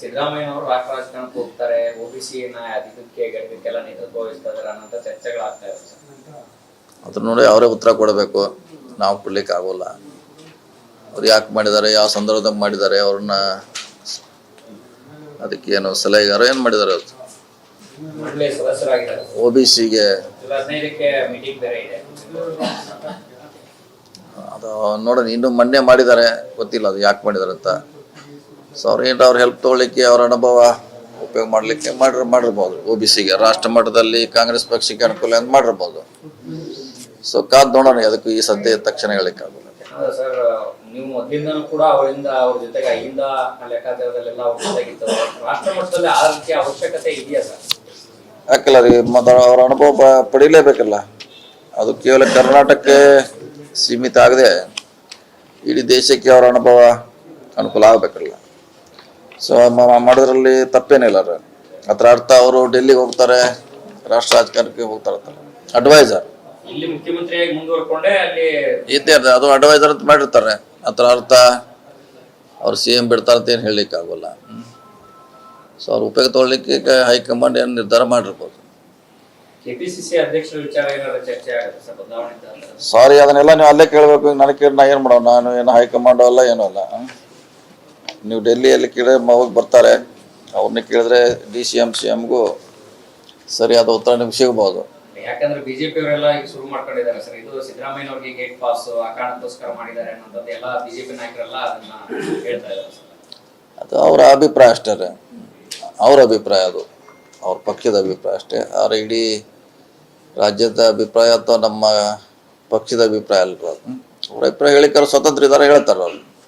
ಸಿದ್ದರಾಮಯ್ಯ ಅವರು ರಾಷ್ಟ್ರ ರಾಜಕಾರಣಕ್ಕೆ ಹೋಗ್ತಾರೆ ಓಬಿಸಿ ಇದಕ್ಕೆ ಗಡ್ಡಕ್ಕೆಲ್ಲ ನೇತೃತ್ವ ವಹಿಸ್ತಾರೆ ಅನ್ನೋಂತ ಅನ್ನೋ ಚರ್ಚೆಗಳಾಗ್ತಾ ಇರುತ್ತೆ ಅದ್ರ ನೋಡಿ ಅವರೇ ಉತ್ತರ ಕೊಡಬೇಕು. ನಾವು ಕೊಡ್ಲಿಕ್ಕೆ ಆಗೋಲ್ಲ. ಅವ್ರು ಯಾಕೆ ಮಾಡಿದ್ದಾರೆ ಯಾವ ಸಂದರ್ಭದಾಗ ಮಾಡಿದ್ದಾರೆ ಅವ್ರನ್ನ ಅದಕ್ಕೆ ಏನು ಸಲಹೆಗಾರ ಏನು ಮಾಡಿದ್ದಾರೆ ಅದು ಒ ಬಿ ಸಿಗೆ ಅದು ನೋಡೋಣ ಇನ್ನು ಮೊನ್ನೆ ಮಾಡಿದ್ದಾರೆ. ಗೊತ್ತಿಲ್ಲ ಅದು ಯಾಕೆ ಮಾಡಿದ್ದಾರೆ ಅಂತ. ಸೊ ಅವ್ರು ಏನು ಅವ್ರ ಹೆಲ್ಪ್ ತಗೊಳ್ಳಿಕ್ಕೆ ಅವ್ರ ಅನುಭವ ಉಪಯೋಗ ಮಾಡಲಿಕ್ಕೆ ಮಾಡಿರ್ ಮಾಡಿರ್ಬೋದು ಒ ಬಿ ಸಿಗೆ ರಾಷ್ಟ್ರ ಮಟ್ಟದಲ್ಲಿ ಕಾಂಗ್ರೆಸ್ ಪಕ್ಷಕ್ಕೆ ಅನುಕೂಲ ಅಂತ ಮಾಡಿರ್ಬೋದು ಸೊ ಕಾದ್ ನೋಡೋಣ ಅದಕ್ಕೂ ಈ ಸದ್ಯ ತಕ್ಷಣ ಹೇಳಿಕ್ಕೆ ಆಗೋಲ್ಲ. ಹೌದಾ ಸರ್? ನೀವು ಮೊದಲಿಂದನೂ ಕೂಡ ಅವರಿಂದ ಅವ್ರ ಜೊತೆಗೆ ಅಹಿಂದ ಲೆಕ್ಕಾಚಾರದಲ್ಲೆಲ್ಲ ಅವ್ರ ಜೊತೆಗಿತ್ತು ರಾಷ್ಟ್ರ ಮಟ್ಟದಲ್ಲಿ ಆ ರೀತಿಯ ಅವಶ್ಯಕತೆ ಇದೆಯಾ ಸರ್? ಯಾಕಲ್ಲ ರೀ ಮತ್ತು ಅವ್ರ ಅನುಭವ ಪಡೀಲೇಬೇಕಲ್ಲ. ಅದು ಕೇವಲ ಕರ್ನಾಟಕಕ್ಕೆ ಸೀಮಿತ ಆಗದೆ ಇಡೀ ದೇಶಕ್ಕೆ ಅವರ ಅನುಭವ ಅನುಕೂಲ ಆಗಬೇಕಲ್ಲ. ಸೊ ಮಾಡೋದ್ರಲ್ಲಿ ತಪ್ಪೇನಿಲ್ಲ ರೀ ಅದರ ಅರ್ಥ ಅವರು ಡೆಲ್ಲಿಗೆ ಹೋಗ್ತಾರೆ ರಾಷ್ಟ್ರ ರಾಜಕಾರಣಕ್ಕೆ ಹೋಗ್ತಾರೆ ಅಡ್ವೈಸರ್ ಇಲ್ಲಿ ಮುಖ್ಯಮಂತ್ರಿಯಾಗಿ ಮುಂದುವರ್ಕೊಂಡೆ ಅಲ್ಲಿ ಇದ್ದೇ ಇರ್ತದೆ ಅದು ಅಡ್ವೈಸರ್ ಅಂತ ಮಾಡಿರ್ತಾರೆ. ಅದರ ಅರ್ಥ ಅವ್ರು ಸಿ ಎಂ ಬಿಡ್ತಾರೆ ಅಂತ ಏನು ಹೇಳಲಿಕ್ಕೆ ಆಗೋಲ್ಲ ಸೊ ಅವ್ರು ಉಪಯೋಗ ತೊಗೊಳ್ಲಿಕ್ಕೆ ಹೈಕಮಾಂಡ್ ಏನು ನಿರ್ಧಾರ ಮಾಡಿರ್ಬೋದು. ಸರ್ ಅದನ್ನೆಲ್ಲ ನೀವು ಅಲ್ಲೇ ಕೇಳಬೇಕು. ನನಗೆ ಕೇಳಿ ನಾ ಏನು ಮಾಡೋಣ ನಾನು ಏನು ಹೈಕಮಾಂಡು ಅಲ್ಲ ಏನೂ ಅಲ್ಲ? ನೀವು ಡೆಲ್ಲಿಯಲ್ಲಿ ಕೇಳಿದ್ರೆ ಹೋಗಿ ಬರ್ತಾರೆ. ಅವ್ರನ್ನ ಕೇಳಿದ್ರೆ ಡಿ ಸಿ ಎಂ ಸಿ ಎಮ್ಗೂ ಸರಿಯಾದ ಉತ್ತರ ನಿಮ್ಗೆ ಸಿಗ್ಬೋದು. ಯಾಕಂದ್ರೆ ಬಿಜೆಪಿ ಅವರೆಲ್ಲ ಈಗ ಶುರು ಮಾಡ್ಕೊಂಡಿದ್ದಾರೆ ಸರ್. ಇದು ಸಿದ್ದರಾಮಯ್ಯ ಅವರಿಗೆ ಗೇಟ್ ಪಾಸ್ ಆ ಕಾರಣಕ್ಕೋಸ್ಕರ ಮಾಡಿದ್ದಾರೆ ಎಲ್ಲ ಬಿಜೆಪಿ ನಾಯಕರೆಲ್ಲ ಅದನ್ನ ಹೇಳ್ತಾ ಇದ್ದಾರೆ ಅದು ಅವರ ಅಭಿಪ್ರಾಯ ಅಷ್ಟೇ ರೀ. ಅವ್ರ ಅಭಿಪ್ರಾಯ ಅದು. ಅವ್ರ ಪಕ್ಷದ ಅಭಿಪ್ರಾಯ ಅಷ್ಟೇ. ಅವ್ರ ಇಡೀ ರಾಜ್ಯದ ಅಭಿಪ್ರಾಯ ಅಥವಾ ನಮ್ಮ ಪಕ್ಷದ ಅಭಿಪ್ರಾಯ ಅಲ್ರಿ? ಅವ್ರ ಅಭಿಪ್ರಾಯ ಹೇಳಿಕಾರ ಸ್ವತಂತ್ರ ಇದ್ದಾರೆ ಹೇಳ್ತಾರೆ ಅವ್ರು